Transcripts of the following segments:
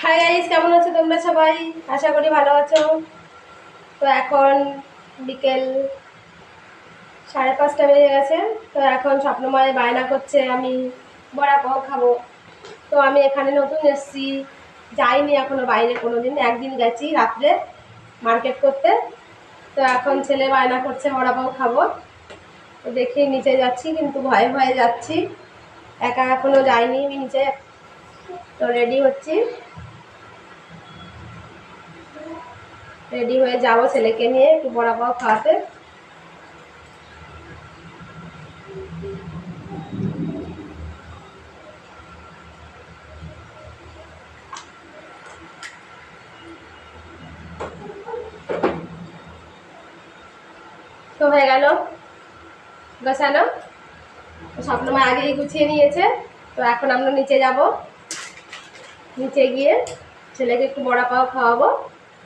Hi guys কেমন আছো তোমরা সবাই? আশা করি ভালো আছো। তো এখন বিকেল সাড়ে পাঁচটা বেজে গেছে। তো এখন স্বপ্নময় বায়না করছে, আমি বড়া পাও খাব। তো আমি এখানে নতুন এসেছি। যাইনি এখনও বাইরে কোনো দিন একদিন গেছি রাত্রে মার্কেট করতে। তো এখন ছেলে বায়না করছে, বড়া পাও খাব। তো দেখি নিচে যাচ্ছি, কিন্তু ভয়ে ভয়ে যাচ্ছি। একা এখনও যাইনি, আমি নিচে। তো রেডি হচ্ছি। রেডি হয়ে যাব ছেলেকে নিয়ে একটু বড়া পাও খাওয়াতে। তো হয়ে গেল। গোছানো স্বপ্নময় আগেই গুছিয়ে নিয়েছে। তো এখন আমরা নিচে যাব। নিচে গিয়ে ছেলেকে একটু বড়া পাও খাওয়াবো।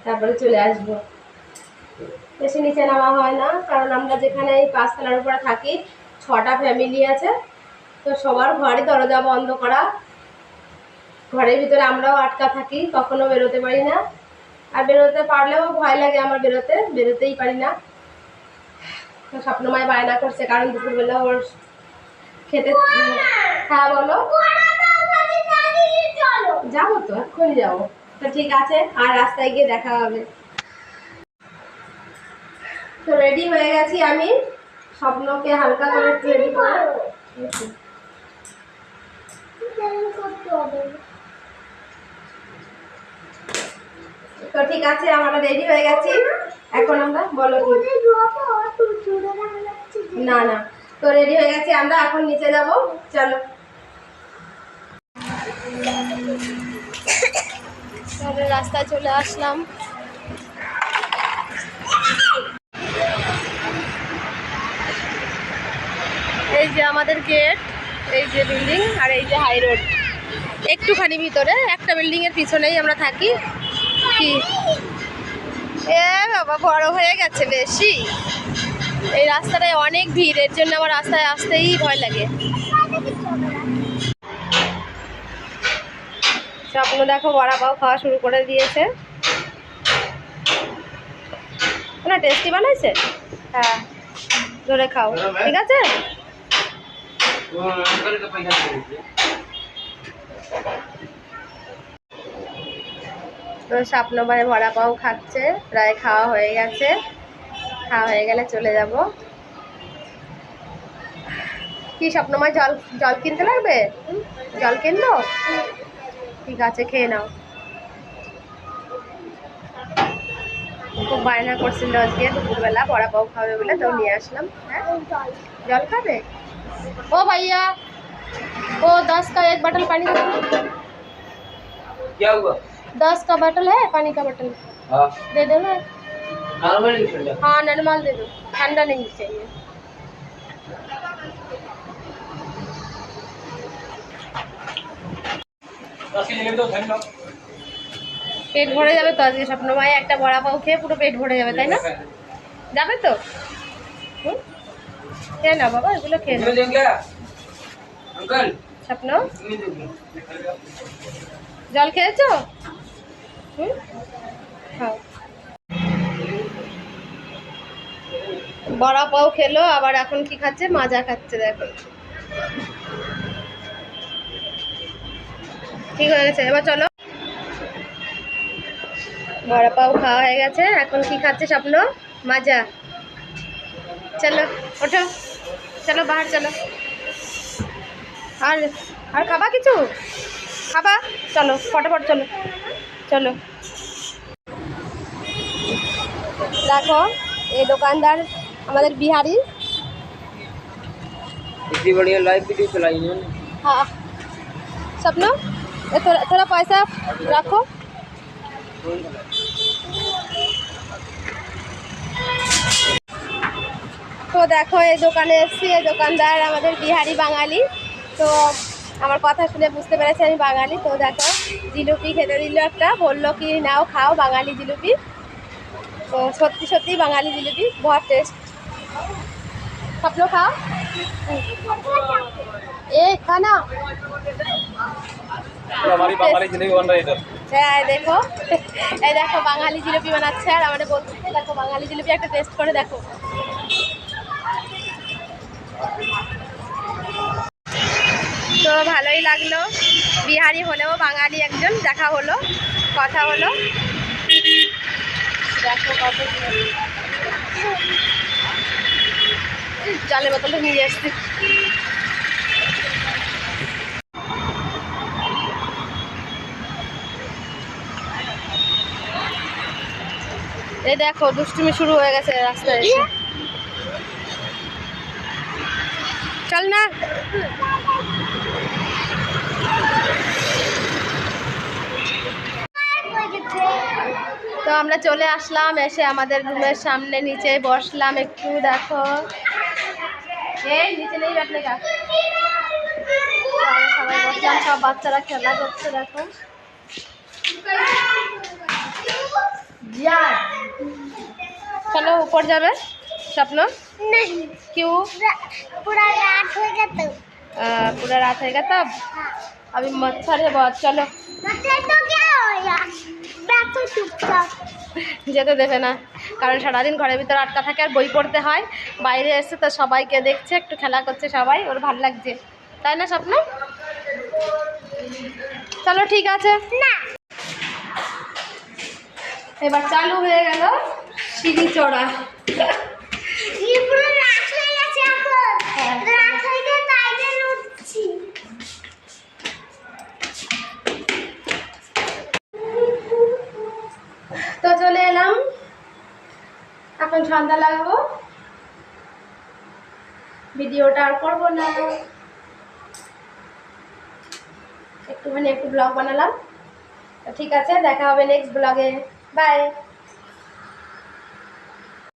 তারপরে চলে আসব। বেশি নিচে নামা হয় না কারণ আমরা যেখানে এই পাঁচতলার উপরে থাকি ছটা ফ্যামিলি আছে তো সবার ঘরে দরজা বন্ধ করা। ঘরের ভিতরে আমরাও আটকা থাকি কখনো বেরোতে পারি না। আর বেরোতে পারলেও ভয় লাগে আমার বেরোতে বেরোতেই পারি না। তো স্বপ্নময় বায়না করছে কারণ দুপুরবেলা ওর খেতে হ্যাঁ বলো। যাব তো এক্ষুনি যাব। তো ঠিক আছে, আর রাস্তায় গিয়ে দেখা হবে। তো রেডি হয়ে গেছি আমি। স্বপ্নকে হালকা করে রেডি তো ঠিক আছে, আমরা রেডি হয়ে গেছি। এখন আমরা বলো না না। তো রেডি হয়ে গেছি আমরা, এখন নিচে যাব। চলো। তাহলে রাস্তায় চলে আসলাম। এই যে আমাদের গেট, এই যে বিল্ডিং আর এই যে হাই রোড। একটুখানি ভিতরে, একটা বিল্ডিং এর পিছনেই আমরা থাকি। কি? এ বাবা, বড় হয়ে গেছে বেশি। এই রাস্তাটায় অনেক ভিড়, এর জন্য আমার রাস্তায় আসতেই ভয় লাগে। স্বপ্ন দেখো বড়া পাও খাওয়া শুরু করে দিয়েছে। না টেস্টি বানাইছে? হ্যাঁ ধরে খাও ঠিক আছে? তো স্বপ্নময় বড়া পাও খাচ্ছে প্রায় খাওয়া হয়ে গেছে। খাওয়া হয়ে গেলে চলে যাব। কি স্বপ্নময় জল জল কিনতে লাগবে? জল কিনবো ঠিক আছে খেয়ে নাও খুব বায়না করছিল আজকে দুপুরবেলা বড়া পাও খাবে বলে তো নিয়ে আসলাম হ্যাঁ জল খাবে ও ভাইয়া ও दस का एक बटल पानी का दो। क्या हुआ दस का बटल है पानी का बटल हाँ दे दो ना नॉर्मल नहीं ठंडा हाँ नॉर्मल दे दो ठंडा नहीं चाहिए পেট ভরে যাবে তো আজকে স্বপ্ন। ভাই একটা বড়া পাও খেয়ে পুরো পেট ভরে যাবে তাই না? যাবে তো? হুম? খেয়ে না বাবা এগুলো খেয়ে স্বপ্ন? জল খেয়েছো? হুম? বড়া পাও খেলো আবার এখন কি খাচ্ছে? মাজা খাচ্ছে দেখো। ঠিক হয়ে গেছে এবার চলো বড়া পাও খাওয়া হয়ে গেছে এখন কি খাচ্ছে স্বপ্ন মাজা চলো ওঠো চলো বাহার চলো আর আর খাবা কিছু খাবা চলো ফটাফট চলো চলো দেখো এই দোকানদার আমাদের বিহারি इतनी बढ़िया लाइव वीडियो चलाई इन्होंने हाँ सपना થોડા পয়সা রাখো। তো দেখো, এই দোকানে এসছি, এই দোকানদার আমাদের বিহারি বাঙালি। তো আমার কথা শুনে বুঝতে পেরেছি আমি বাঙালি। তো দেখো, জিলুপি খেতে দিল একটা, বলল কি, নাও, খাও, বাঙালি জিলুপি। তো সত্যি সত্যি বাঙালি জিলিপি বহুত টেস্ট স্বপ্ন খাও। এ খানা हमारी बंगाली जिलेबी बन रही है इधर হ্যাঁ এই দেখো এই দেখো বাঙালি জিলিপি বানাচ্ছে আর আমাদের বলছে দেখো বাঙালি জিলিপি একটা টেস্ট করে দেখো তো ভালোই লাগলো বিহারি হলেও বাঙালি একজন দেখা হলো কথা হলো দেখো কত কি। জলের বোতলটা নিয়ে এসছি এই দেখো দুষ্টুমি শুরু হয়ে গেছে রাস্তায় এসে। চল না। তো আমরা চলে আসলাম এসে আমাদের রুমের সামনে নিচে বসলাম একটু দেখো। এই নিচে নেই ব্যাটলে সবাই বসলাম সব বাচ্চারা খেলা করছে দেখো। চলো উপর যাবে স্বপ্ন क्यों पूरा रात हो गया तो आ, पूरा रात रहेगा तब अभी मच्छर है बहुत चलो मतलब तो क्या होया बैठो चुपचाप যেতে দেবে না কারণ সারাদিন ঘরের ভিতরে আটকা থাকে আর বই পড়তে হয় বাইরে এসে তো সবাইকে দেখছে একটু খেলা করছে সবাই ওর ভালো লাগছে তাই না স্বপ্ন চলো ঠিক আছে না এবার চালু হয়ে গেল সিঁড়ি চড়া। হ্যাঁ। তো চলে এলাম। এখন সন্ধ্যা লাগবো। ভিডিওটা আর করব না। একটুখানি একটু ব্লগ বানালাম। ঠিক আছে দেখা হবে নেক্সট ব্লগে বাই